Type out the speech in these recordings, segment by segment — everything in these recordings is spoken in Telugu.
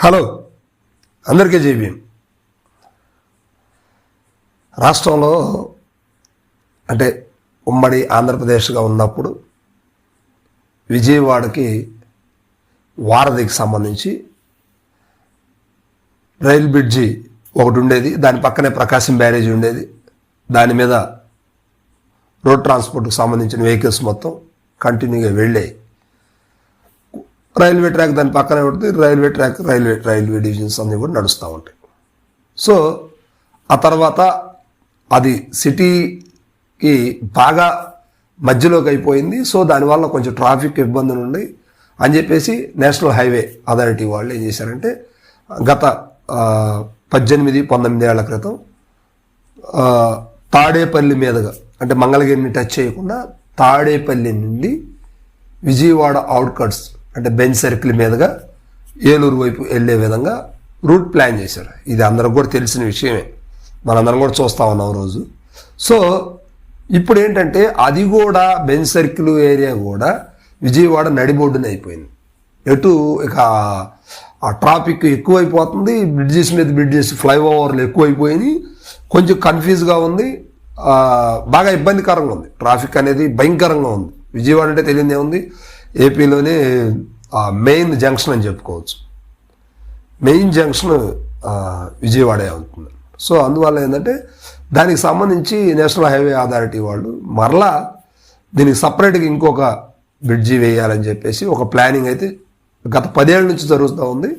హలో అందరికీ జేబీఎం రాష్ట్రంలో అంటే ఉమ్మడి ఆంధ్రప్రదేశ్గా ఉన్నప్పుడు విజయవాడకి వారధికి సంబంధించి రైల్ బ్రిడ్జి ఒకటి ఉండేది దాని పక్కనే ప్రకాశం బ్యారేజ్ ఉండేది దాని మీద రోడ్ ట్రాన్స్పోర్ట్కి సంబంధించిన వెహికల్స్ మొత్తం కంటిన్యూగా వెళ్ళాయి. రైల్వే ట్రాక్ దాని పక్కనే ఉంటుంది. Railway track railway railway divisions అన్నీ కూడా నడుస్తూ ఉంటాయి. సో ఆ తర్వాత అది సిటీకి బాగా మధ్యలోకి అయిపోయింది. సో దానివల్ల కొంచెం ట్రాఫిక్ ఇబ్బందులు ఉన్నాయి. అని చెప్పేసి నేషనల్ హైవే అథారిటీ వాళ్ళు ఏం చేశారంటే గత పద్దెనిమిది పంతొమ్మిది ఏళ్ళ క్రితం తాడేపల్లి మీదుగా అంటే మంగళగిరిని టచ్ చేయకుండా తాడేపల్లి నుండి విజయవాడ అవుట్కట్స్ అంటే బెంచ్ సర్కిల్ మీదుగా ఏలూరు వైపు వెళ్ళే విధంగా రూట్ ప్లాన్ చేశారు. ఇది అందరికి కూడా తెలిసిన విషయమే. మనందరం కూడా చూస్తా ఉన్నాం రోజు. సో ఇప్పుడు ఏంటంటే అది కూడా బెంచ్ సర్కిల్ ఏరియా కూడా విజయవాడ నడిబొడ్డున అయిపోయింది. ఎటు ఇక ఆ ట్రాఫిక్ ఎక్కువైపోతుంది బ్రిడ్జెస్ మీద బ్రిడ్జెస్ ఫ్లైఓవర్లు ఎక్కువైపోయినాయి. కొంచెం కన్ఫ్యూజ్గా ఉంది. బాగా ఇబ్బందికరంగా ఉంది. ట్రాఫిక్ అనేది భయంకరంగా ఉంది. విజయవాడ అంటే తెలియదే ఉంది. ఏపీలోనే మెయిన్ జంక్షన్ అని చెప్పుకోవచ్చు. మెయిన్ జంక్షన్ విజయవాడే అవుతుంది. సో అందువల్ల ఏంటంటే దానికి సంబంధించి నేషనల్ హైవే అథారిటీ వాళ్ళు మరలా దీనికి సపరేట్గా ఇంకొక బ్రిడ్జి వేయాలని చెప్పేసి ఒక ప్లానింగ్ అయితే గత పదేళ్ళ నుంచి జరుగుతూ ఉంది.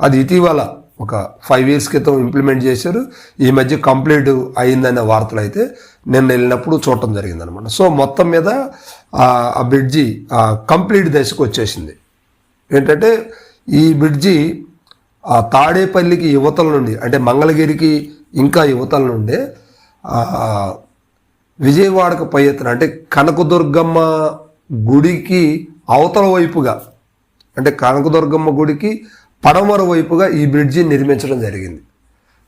అది ఇటీవల ఒక ఫైవ్ ఇయర్స్ క్రితం ఇంప్లిమెంట్ చేశారు. ఈ మధ్య కంప్లీట్ అయిందనే వార్తలు అయితే నిన్న వెళ్ళినప్పుడు చూడటం జరిగిందనమాట. సో మొత్తం మీద ఆ ఆ బ్రిడ్జి కంప్లీట్ దశకు వచ్చేసింది. ఏంటంటే ఈ బ్రిడ్జి ఆ తాడేపల్లికి యువతల నుండి అంటే మంగళగిరికి ఇంకా యువతల నుండే విజయవాడకు పై ఎత్తున అంటే కనకదుర్గమ్మ గుడికి అవతల వైపుగా అంటే కనకదుర్గమ్మ గుడికి పడమర వైపుగా ఈ బ్రిడ్జి నిర్మించడం జరిగింది.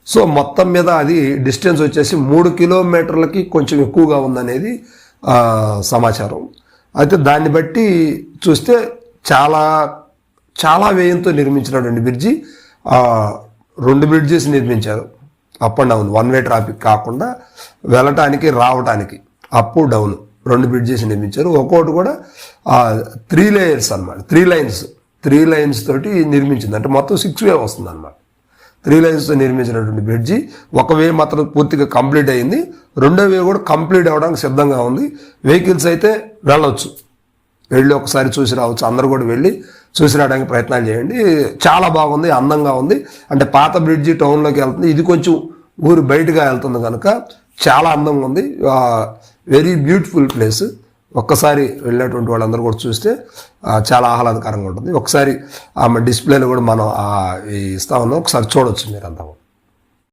సో మొత్తం మీద అది డిస్టెన్స్ వచ్చేసి మూడు కిలోమీటర్లకి కొంచెం ఎక్కువగా ఉందనేది సమాచారం. అయితే దాన్ని బట్టి చూస్తే చాలా చాలా వ్యయంతో నిర్మించినటువంటి బ్రిడ్జి రెండు బ్రిడ్జెస్ నిర్మించారు. Up and down. One way traffic కాకుండా వెళ్ళటానికి రావటానికి. Up down. రెండు బ్రిడ్జెస్ నిర్మించారు. ఒక్కొక్కటి కూడా త్రీ లేయర్స్ అన్నమాట. త్రీ లైన్స్ త్రీ లైన్స్ తోటి నిర్మించింది. అంటే మొత్తం సిక్స్ వే వస్తుంది అనమాట త్రీ నిర్మించినటువంటి బ్రిడ్జి. ఒక వే మాత్రం పూర్తిగా కంప్లీట్ అయింది. రెండో వే కూడా కంప్లీట్ అవ్వడానికి సిద్ధంగా ఉంది. వెహికల్స్ అయితే వెళ్ళవచ్చు వెళ్ళి ఒకసారి చూసి రావచ్చు. అందరూ కూడా వెళ్ళి చూసి రావడానికి ప్రయత్నాలు చేయండి. చాలా బాగుంది అందంగా ఉంది. అంటే పాత బ్రిడ్జి టౌన్లోకి వెళ్తుంది. ఇది కొంచెం ఊరు బయటగా వెళ్తుంది కనుక చాలా అందంగా ఉంది. వెరీ బ్యూటిఫుల్ ప్లేస్ ఒక్కసారి వెళ్ళినటువంటి వాళ్ళందరూ కూడా చూస్తే చాలా ఆహ్లాదకరంగా ఉంటుంది. ఒకసారి ఆమె డిస్ప్లేలో కూడా మనం ఇస్తా ఉన్నాం ఒకసారి చూడొచ్చు మీరంతా